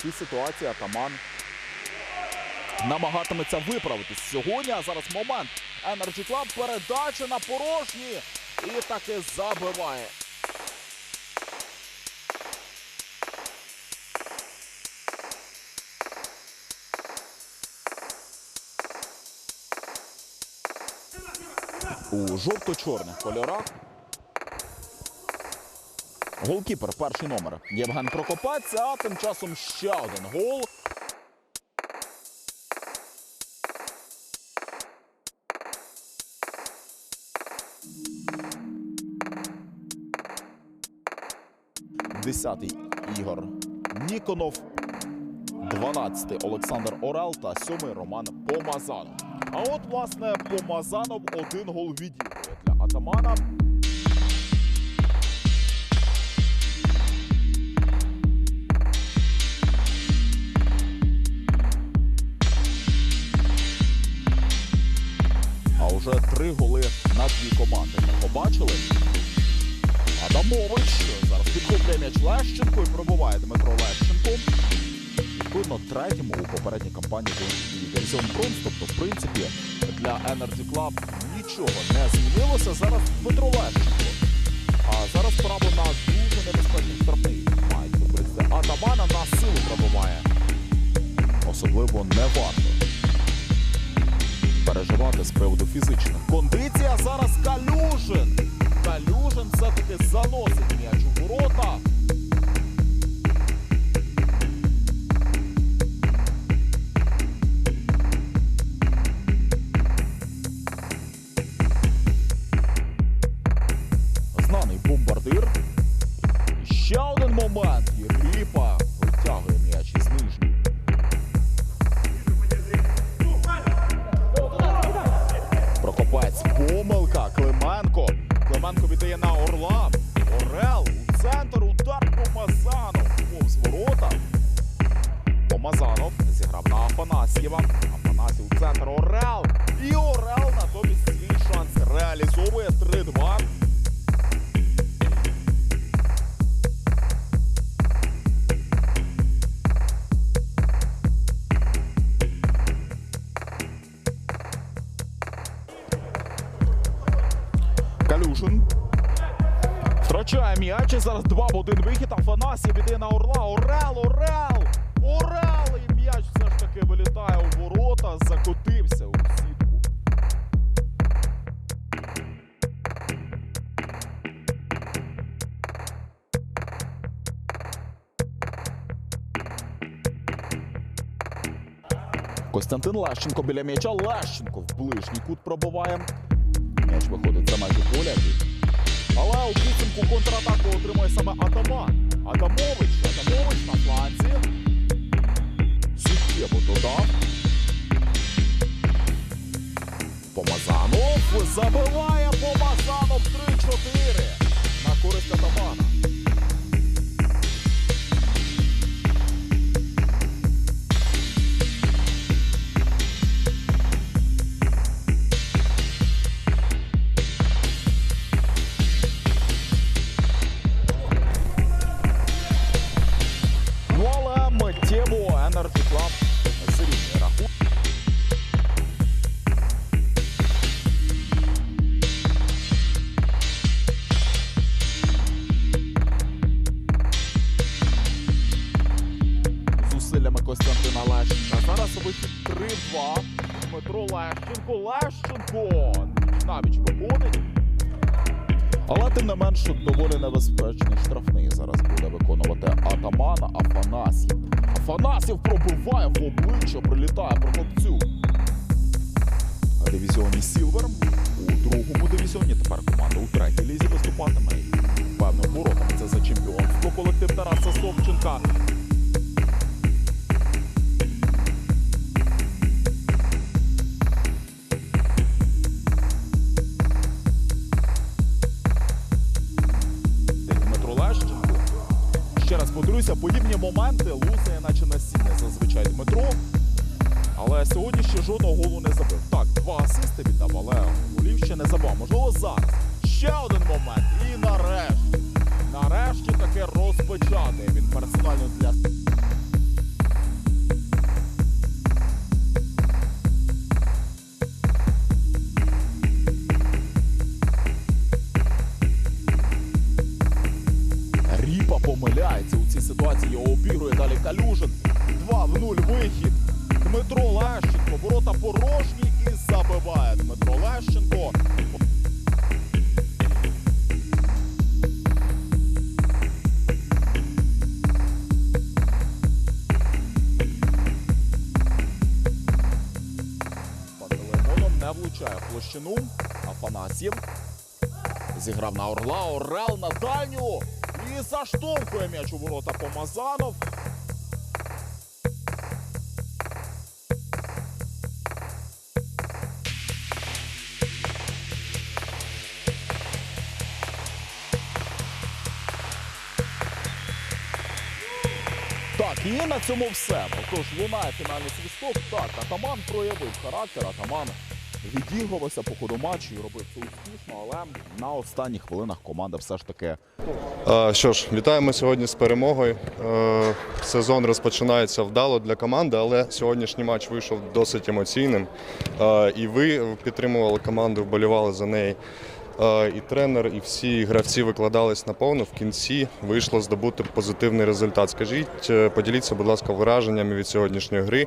Такій ситуації атаман намагатиметься виправитись сьогодні. А зараз момент. Energy Club передача на порожні. І таки забиває. У жовто-чорних кольорах Голкіпер, перший номер. Євген Прокопець, а тим часом ще один гол. Десятий Ігор Ніконов. 12-й Олександр Орел та 7-й Роман Помазанов. А от, власне, Помазанов один гол відігрує для атамана. А вже три голи на дві команди. Ми побачили. Адамович зараз підхоплює м'яч Лещенко і пробуває Дмитро Лещенко. Відповідно, третьому у попередній кампанії і Дивізіон Бронз. Тобто, в принципі, для Energy Club нічого не змінилося. Зараз Дмитро Лещенко. А зараз право на дуже небезпечний штрафний футболісти. Атамана на силу пробуває. Особливо не варто переживати з приводу фізичних. Кондиція зараз Калюжин. Клименко віддає на Орла. Калюшин. Втрачає м'яч. Зараз два в один вихід. Афанасів іде на Орла. Орел, Орел! Орел! І м'яч все ж таки вилітає у ворота. Закотився у сітку. Костянтин Лещенко біля м'яча. Лещенко в ближній кут пробиває. М'яч виходить за межі поля. Але у підсумку контратаку отримує саме Атаман. Адамович. Адамович на фланзі. Суттєво додав. Помазанов забиває Помазанов 3-4 на користь Атамана. Бон. Навіч виходить. Але тим не менше, доволі небезпечний штрафний зараз буде виконувати атамана Афанасів. Афанасів пробиває в обличчя, прилітає прокопцю. Дивізіоні Сілвер у другому дивізіоні. Тепер команда у третій лізі виступатиме. Певним воротами це за чемпіонство колектив Тараса Собченка. Дивлюся, подібні моменти лузає, наче насіння зазвичай Дмитро. Але сьогодні ще жодного голу не забив. Так, два асисти віддав, але голів ще не забив. Можливо, зараз. Ще один момент. І нарешті. Нарешті таке розпочати. він персонально для Дмитро Лещенко. Пантелеймоном не влучає площину. Афанасьєв Зіграв на Орла, Орел на дальню. І заштовхує м'яч у ворота Помазанов. І на цьому все. Отож, лунає фінальний свисток. Так, Атаман проявив характер. Атаман відігрувався по ходу матчу і робив це успішно, але на останніх хвилинах команда все ж таки Що ж, вітаємо сьогодні з перемогою. Е, Сезон розпочинається вдало для команди, але сьогоднішній матч вийшов досить емоційним. Е, І ви підтримували команду, вболівали за неї. Е, І тренер, і всі гравці викладались наповну. В кінці вийшло здобути позитивний результат. Скажіть, е, поділіться, будь ласка, враженнями від сьогоднішньої гри.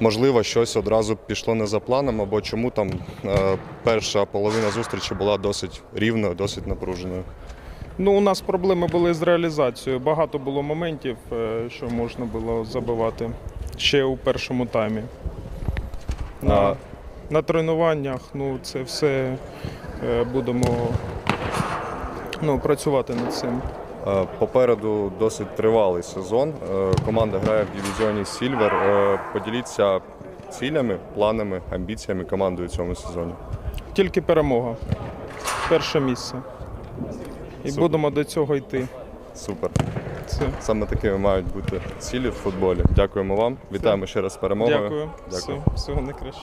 Можливо, щось одразу пішло не за планом, або чому там е, перша половина зустрічі була досить рівною, досить напруженою. Ну, у нас проблеми були з реалізацією. Багато було моментів, що можна було забивати ще у першому таймі. На, А- на тренуваннях ну, це все е, будемо ну, працювати над цим. Е, Попереду досить тривалий сезон. Е, Команда грає в дивізіоні Сільвер. Поділіться цілями, планами, амбіціями команди у цьому сезоні. Тільки перемога. Перше місце. І Супер. будемо до цього йти. Супер. Це. Саме такими мають бути цілі в футболі. Дякуємо вам. Вітаємо ще раз з перемогою. Дякую. Дякую. Все, всього найкраще.